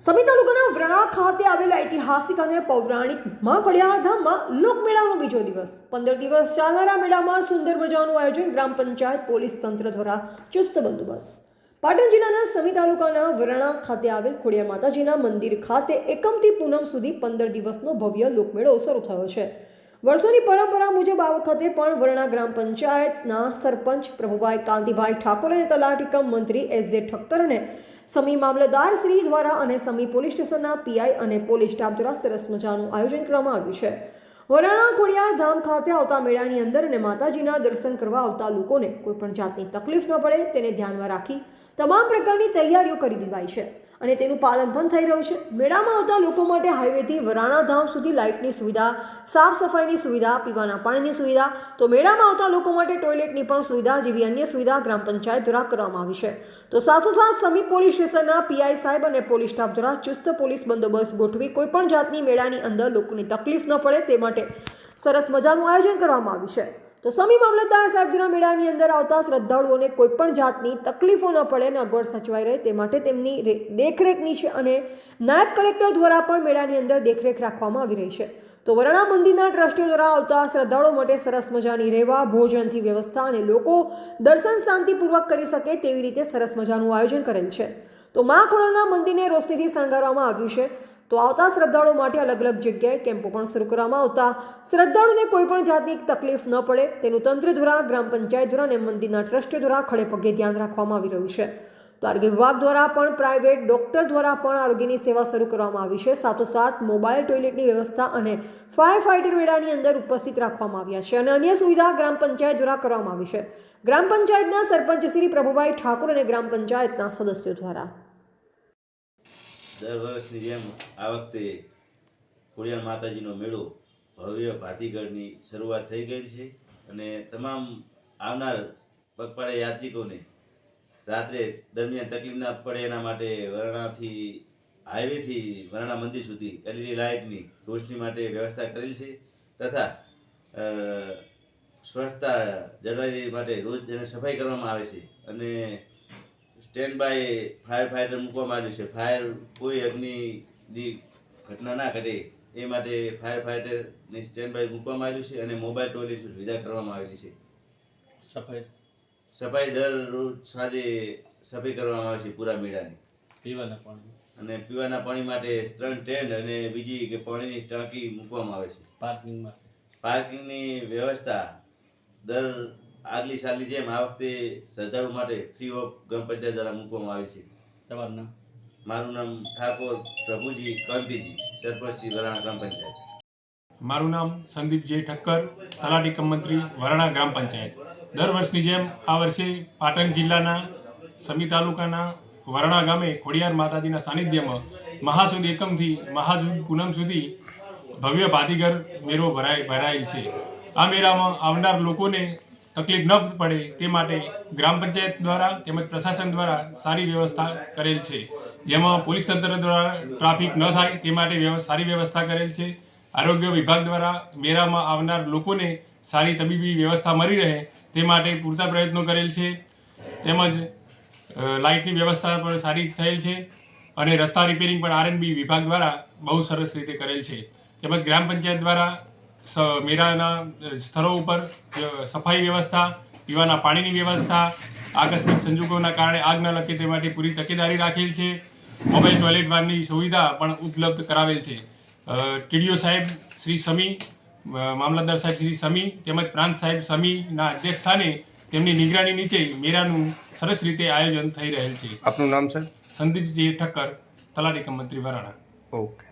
સમી તાલુકાના વ્રણા ખાતે આવેલા ઐતિહાસિક અને પૌરાણિકમાં કડિયાર ધામમાં લોકમેળાનો બીજો દિવસ. પંદર દિવસ ચાલનારા મેળામાં સુંદર મજાનું આયોજન ગ્રામ પંચાયત પોલીસ તંત્ર દ્વારા ચુસ્ત બંદોબસ્ત. પાટણ જિલ્લાના સમી તાલુકાના વરણા ખાતે આવેલ ખોડિયા માતાજીના મંદિર ખાતે એકમથી પૂનમ સુધી પંદર દિવસનો ભવ્ય લોકમેળો શરૂ થયો છે. વર્ષોની પરંપરા મુજબ આ વખતે પણ વરણા ગ્રામ પંચાયતના સરપંચ પ્રભુભાઈ કાંતિભાઈ ઠાકોર અને તલાટીકમ મંત્રી એસ જે ઠક્કર અને સમી મામલતદાર શ્રી દ્વારા અને સમી પોલીસ સ્ટેશનના પીઆઈ અને પોલીસ સ્ટાફ દ્વારા સરસ મજાનું આયોજન કરવામાં આવ્યું છે. વરાણા ખોડિયાર ધામ ખાતે આવતા મેળાની અંદર અને માતાજીના દર્શન કરવા આવતા લોકોને કોઈ પણ જાતની તકલીફ ન પડે તેને ધ્યાનમાં રાખી તમામ પ્રકારની તૈયારીઓ કરી દેવાઈ છે અને તેનું પાલન પણ થઈ રહ્યું છે. મેળામાં આવતા લોકો માટે હાઈવેથી વરાણા ધામ સુધી લાઇટની સુવિધા, સાફ સફાઈની સુવિધા, પીવાના પાણીની સુવિધા, તો મેળામાં આવતા લોકો માટે ટોયલેટની પણ સુવિધા જેવી અન્ય સુવિધા ગ્રામ પંચાયત દ્વારા કરવામાં આવી છે. તો સાથોસાથ સમી પોલીસ સ્ટેશનના પીઆઈ સાહેબ અને પોલીસ સ્ટાફ દ્વારા ચુસ્ત પોલીસ બંદોબસ્ત ગોઠવી કોઈપણ જાતની મેળાની અંદર લોકોની તકલીફ ન પડે તે માટે સરસ મજાનું આયોજન કરવામાં આવ્યું છે. તો સમી મામલતદાર સાહેબ દ્વારા મેળાની અંદર આવતા શ્રદ્ધાળુઓને કોઈપણ જાતની તકલીફો ન પડે અને અગવડ સચવાઈ રહે તે માટે તેમની દેખરેખની છે અને નાયબ કલેક્ટર દ્વારા પણ મેળાની અંદર દેખરેખ રાખવામાં આવી રહી છે. તો વરણા મંદિરના ટ્રસ્ટીઓ દ્વારા આવતા શ્રદ્ધાળુઓ માટે સરસ મજાની રહેવા, ભોજનથી વ્યવસ્થા અને લોકો દર્શન શાંતિપૂર્વક કરી શકે તેવી રીતે સરસ મજાનું આયોજન કરેલ છે. તો મા ખોડલના મંદિરને રોશનીથી શણગારવામાં આવ્યું છે. તો આવતા શ્રદ્ધાળુઓ માટે અલગ અલગ જગ્યાએ કેમ્પો પણ શરૂ કરવામાં આવતા. શ્રદ્ધાળુને કોઈ પણ જાતની તકલીફ ન પડે, તેનું તંત્ર દ્વારા, ગ્રામ પંચાયત દ્વારા અને મંદિરના ટ્રસ્ટ દ્વારા ખડે પગે ધ્યાન રાખવામાં આવી રહ્યું છે. તો આરોગ્ય વિભાગ દ્વારા પણ પ્રાઇવેટ ડોક્ટર દ્વારા પણ આરોગ્યની સેવા શરૂ કરવામાં આવી છે. સાથોસાથ મોબાઈલ ટોયલેટની વ્યવસ્થા અને ફાયર ફાઇટર વેળાની અંદર ઉપસ્થિત રાખવામાં આવ્યા છે અને અન્ય સુવિધા ગ્રામ પંચાયત દ્વારા કરવામાં આવી છે. ગ્રામ પંચાયતના સરપંચ શ્રી પ્રભુભાઈ ઠાકોર અને ગ્રામ પંચાયતના સદસ્યો દ્વારા. દર વર્ષની જેમ આ વખતે ખોડિયાર માતાજીનો મેળો ભવ્ય ભાતીગઢની શરૂઆત થઈ ગઈ છે અને તમામ આવનાર પગપાળા યાત્રિકોને રાત્રે દરમિયાન તકલીફ ના પડે એના માટે વરણાથી, હાઈવેથી વરણા મંદિર સુધી એલઈડી લાઇટની રોશની માટે વ્યવસ્થા કરેલ છે તથા સ્વચ્છતા જળવાઈ માટે રોજ એને સફાઈ કરવામાં આવે છે અને સ્ટેન્ડ બાય ફાયર ફાઈટર મૂકવામાં આવ્યું છે. ફાયર કોઈ અગ્નિની ઘટના ના ઘટે એ માટે ફાયર ફાઈટરને સ્ટેન્ડ બાય મૂકવામાં આવ્યું છે અને મોબાઈલ ટોયલેટની સુવિધા કરવામાં આવેલી છે. સફાઈ. સફાઈ દરરોજ સાંજે સફાઈ કરવામાં આવે છે પૂરા મેળાની. પીવાના પાણી. અને પીવાના પાણી માટે ત્રણ ટેન્ડ અને બીજી કે પાણીની ટાંકી મૂકવામાં આવે છે. પાર્કિંગ માટે પાર્કિંગની વ્યવસ્થા દર આગલી સાલની જેમ આ વખતે શ્રદ્ધાળુ માટે ફ્રી ઓફ ગ્રામ પંચાયત દ્વારા મૂકવામાં આવે છે. તમારું નામ? મારું નામ ઠાકોર પ્રભુજી કાંતિજી સરપંચ વરાણા ગ્રામ પંચાયત. મારું નામ સંદીપ જે ઠક્કર તલાટી કમ મંત્રી વરાણા ગ્રામ પંચાયત. દર વર્ષની જેમ આ વર્ષે પાટણ જિલ્લાના સમી તાલુકાના વરણા ગામે ખોડિયાર માતાજીના સાનિધ્યમાં મહાસુદ એકમથી મહાસુદ પૂનમ સુધી ભવ્ય ભાતીગર મેળો ભરાય ભરાયેલ છે. આ મેળામાં આવનાર લોકોને તકલીફ ન પડે તે માટે ગ્રામ પંચાયત દ્વારા તેમજ પ્રશાસન દ્વારા સારી વ્યવસ્થા કરેલ છે. જેમાં પોલીસ તંત્ર દ્વારા ટ્રાફિક ન થાય તે માટે સારી વ્યવસ્થા કરેલ છે. આરોગ્ય વિભાગ દ્વારા મેળામાં આવનાર લોકોને સારી તબીબી વ્યવસ્થા મળી રહે તે માટે પૂરતા પ્રયત્નો કરેલ છે. તેમજ લાઇટની વ્યવસ્થા પણ સારી થયેલ છે અને રસ્તા રિપેરિંગ પણ આરએનબી વિભાગ દ્વારા બહુ સરસ રીતે કરેલ છે. તેમજ ગ્રામ પંચાયત દ્વારા મેળાના સ્થળો ઉપર સફાઈ વ્યવસ્થા પીવાના પાણીની વ્યવસ્થા આકસ્મિક સંજોગોના કારણે આગ ન લગે તે માટે પૂરી તકેદારી રાખેલ છે. મોબાઈલ ટોયલેટ વારની સુવિધા પણ ઉપલબ્ધ કરાવેલ છે. ટીડીઓ સાહેબ શ્રી સમી મામલતદાર સાહેબ શ્રી સમી તેમજ પ્રાંત સાહેબ સમીના અધ્યક્ષ સ્થાને તેમની નિગરાની નીચે મેળાનું સરસ રીતે આયોજન થઈ રહેલ છે. આપનું નામ સર? સંદીપજી ઠક્કર તલાટી મંત્રી વરાણા. ઓકે.